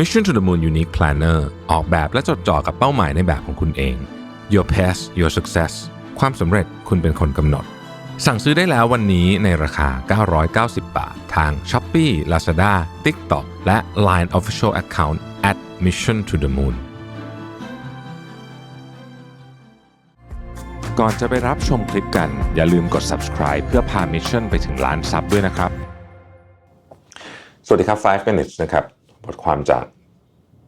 Mission to the Moon Unique Planner ออกแบบและจดจ่อกับเป้าหมายในแบบของคุณเอง Your Path Your Success ความสำเร็จคุณเป็นคนกำหนด สั่งซื้อได้แล้ววันนี้ในราคา 990 บาท ทาง Shopee Lazada TikTok และ Line Official Account at Mission to the Moon ก่อนจะไปรับชมคลิปกัน อย่าลืมกด subscribe เพื่อพา Mission ไปถึงล้านซับด้วยนะครับ สวัสดีครับ 5 minutes นะครับบทความจาก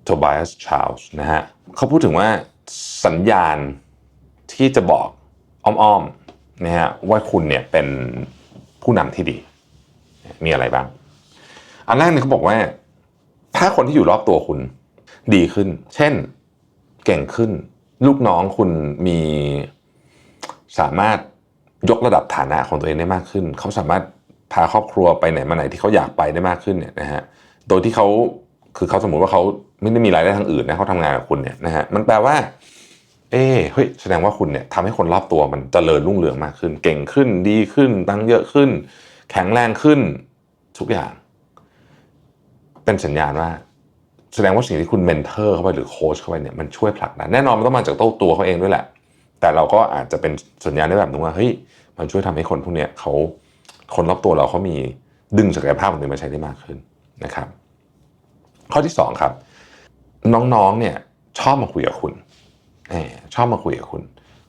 Tobias Charles นะฮะเขาพูดถึงว่าสัญญาณที่จะบอกอ้อมๆนะฮะว่าคุณเนี่ยเป็นผู้นำที่ดี มีอะไรบ้าง อันแรกเนี่ยเขาบอกว่า ถ้าคนที่อยู่รอบตัวคุณดีขึ้น เช่นเก่งขึ้น ลูกน้องคุณมีสามารถยกระดับฐานะของตัวเองได้มากขึ้น เขาสามารถพาครอบครัวไปไหนมาไหนที่เขาอยากไปได้มากขึ้นเนี่ยนะฮะโดยที่เขา คือเขาสมมุติว่าเขาไม่ได้มีรายได้ทางอื่นนะเขาทำงานกับคุณเนี่ยนะฮะมันแปลว่า เอ้เฮ้ยแสดงว่าคุณเนี่ยทำให้คนรอบตัวมันเจริญรุ่งเรืองมากขึ้น เก่งขึ้นดีขึ้น ตั้งเยอะขึ้น แข็งแรงขึ้นทุกอย่าง เป็นสัญญาณว่า แสดงว่าสิ่งที่คุณเมนเทอร์เข้าไปหรือโค้ชเข้าไปเนี่ยมันช่วยผลักดันแน่นอนมันต้องมาจากตัวตัวเขาเองด้วยแหละ แต่เราก็อาจจะเป็นสัญญาณได้แบบนึงว่าเฮ้ยมันช่วยทำให้คนพวกเนี้ยเขาคนรอบตัวเราเขามีดึงศักยภาพของตัวเองมาใช้ได้มากขึ้นนะครับ ข้อที่สองครับ น้องๆเนี่ยชอบมาคุยกับคุณชอบมาคุยกับคุณ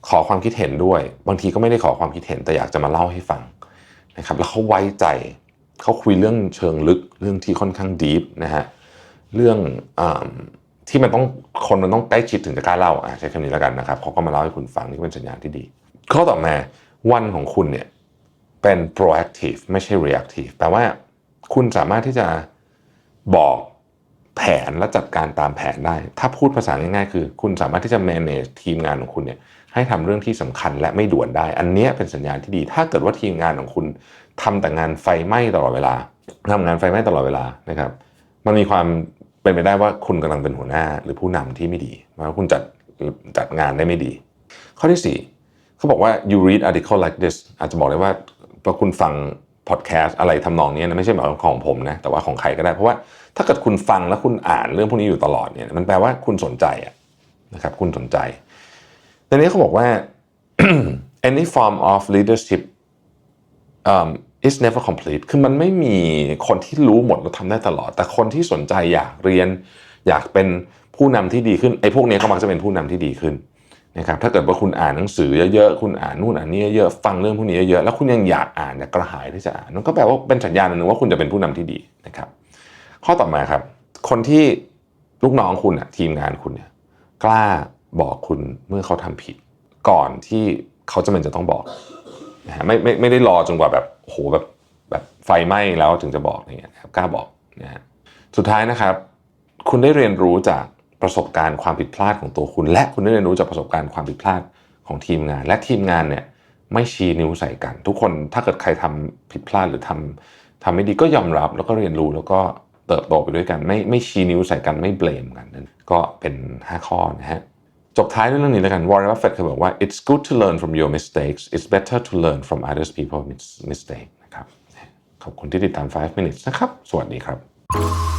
ขอความคิดเห็นด้วย บางทีก็ไม่ได้ขอความคิดเห็นแต่อยากจะมาเล่าให้ฟังนะครับแล้วเขาไว้ใจเขาคุยเรื่องเชิงลึกเรื่องที่ค่อนข้างดีฟนะฮะเรื่องอที่มันต้องคนมันต้องใกล้ชิดถึงจะกล้าเล่าใช้คำนี้แล้วกันนะครับเขาก็มาเล่าให้คุณฟังนี่ก็เป็นสัญญาณที่ดี ข้อต่อมาวันของคุณเนี่ยเป็น proactive ไม่ใช่ reactive แปลว่าคุณสามารถที่จะบอก แผนและจัดการตามแผนได้ ถ้าพูดภาษาง่ายๆ คือ คุณสามารถที่จะ manage ทีมงานของคุณเนี่ยให้ทำเรื่องที่สำคัญและไม่ด่วนได้ อันนี้เป็นสัญญาณที่ดี ถ้าเกิดว่าทีมงานของคุณทำแต่งานไฟไหม้ตลอดเวลาทำงานไฟไหม้ตลอดเวลานะครับ มันมีความเป็นไปได้ว่าคุณกำลังเป็นหัวหน้าหรือผู้นำที่ไม่ดีว่าคุณจัดจัดงานได้ไม่ดี ข้อที่สี่เขาบอกว่า you read article like this อาจจะบอกได้ว่าพอคุณฟัง พอดแคสต์อะไรทำนองนี้นะไม่ใช่แบบของผมนะแต่ว่าของใครก็ได้เพราะว่าถ้าเกิดคุณฟังแล้วคุณอ่านเรื่องพวกนี้อยู่ตลอดเนี่ยมันแปลว่าคุณสนใจอะนะครับคุณสนใจในนี้เขาบอกว่า any form of leadership um, is never complete คือมันไม่มีคนที่รู้หมดแล้วทำได้ตลอด แต่คนที่สนใจอยากเรียน อยากเป็นผู้นำที่ดีขึ้นไอ้พวกนี้ก็มักจะเป็นผู้นำที่ดีขึ้น นะครับถ้าเกิดว่าคุณอ่านหนังสือเยอะๆคุณอ่านนู่นอ่านนี่เยอะๆฟังเรื่องพวกนี้เยอะๆแล้วคุณยังอยากอ่านอยากกระหายที่จะอ่านนั่นก็แปลว่าเป็นสัญญาณหนึ่งว่าคุณจะเป็นผู้นำที่ดีนะครับ ข้อต่อมาครับ คนที่ลูกน้องคุณอะทีมงานคุณเนี่ยกล้าบอกคุณเมื่อเขาทำผิด ก่อนที่เขาจะเป็นจะต้องบอกนะฮะไม่ไม่ไม่ได้รอจนกว่าแบบโอ้โหแบบแบบไฟไหม้แล้วถึงจะบอกอย่างเงี้ยครับกล้าบอกนะฮะสุดท้ายนะครับ คุณได้เรียนรู้จาก ประสบการณ์ความผิดพลาดของตัวคุณ และคุณได้เรียนรู้จากประสบการณ์ความผิดพลาดของทีมงาน และทีมงานเนี่ยไม่ชี้นิ้วใส่กัน ทุกคนถ้าเกิดใครทำผิดพลาดหรือทำทำไม่ดีก็ยอมรับแล้วก็เรียนรู้แล้วก็เติบโตไปด้วยกันไม่ไม่ชี้นิ้วใส่กันไม่เบลมกันนั่นก็เป็น 5 ข้อนะฮะจบท้ายด้วยเรื่องนี้แล้วกันวอร์เรนบัฟเฟตเคยบอกว่า it's good to learn from your mistakes it's better to learn from others people mistake นะครับขอบคุณที่ติดตาม 5 minutes นะครับ สวัสดีครับ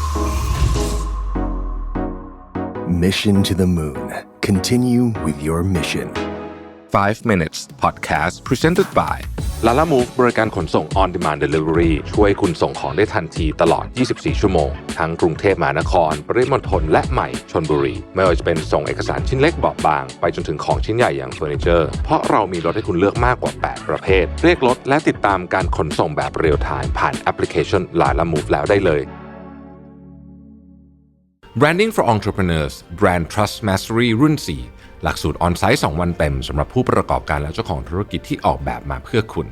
Mission to the Moon. Continue with your mission. 5 minutes podcast presented by Lala Move บริการขนส่ง on demand delivery ช่วยคุณส่งของได้ทันทีตลอด 24 ชั่วโมง ทั้งกรุงเทพมหานคร ปริมณฑลและใหม่ชนบุรี ไม่ว่าจะเป็นส่งเอกสารชิ้นเล็กเบาะบาง ไปจนถึงของชิ้นใหญ่อย่างเฟอร์นิเจอร์ เพราะเรามีรถให้คุณเลือกมากกว่า 8 ประเภท เรียกรถและติดตามการขนส่งแบบเรียลไทม์ผ่านแอปพลิเคชัน Lala Move แล้วได้เลย Branding for Entrepreneurs Brand Trust Mastery รุ่น 4 หลักสูตรออนไซต์ 2 วันเต็มสำหรับผู้ประกอบการและเจ้าของธุรกิจที่ออกแบบมาเพื่อคุณ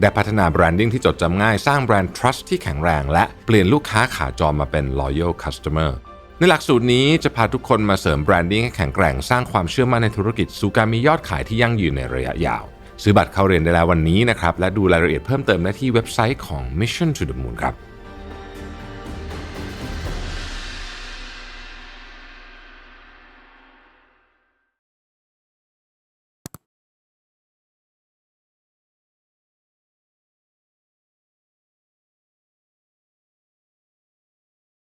ได้พัฒนาแบรนดิ้งที่จดจำง่าย สร้างแบรนด์ trust ที่แข็งแรง และเปลี่ยนลูกค้าขาจรมาเป็น loyal customer ในหลักสูตรนี้จะพาทุกคนมาเสริมแบรนดิ้งให้แข็งแกร่งสร้างความเชื่อมั่นในธุรกิจสู่การมียอดขายที่ยั่งยืนในระยะยาว ซื้อบัตรเข้าเรียนได้แล้ววันนี้นะครับและดูรายละเอียดเพิ่มเติมได้ที่เว็บไซต์ของ Mission to the Moon ครับ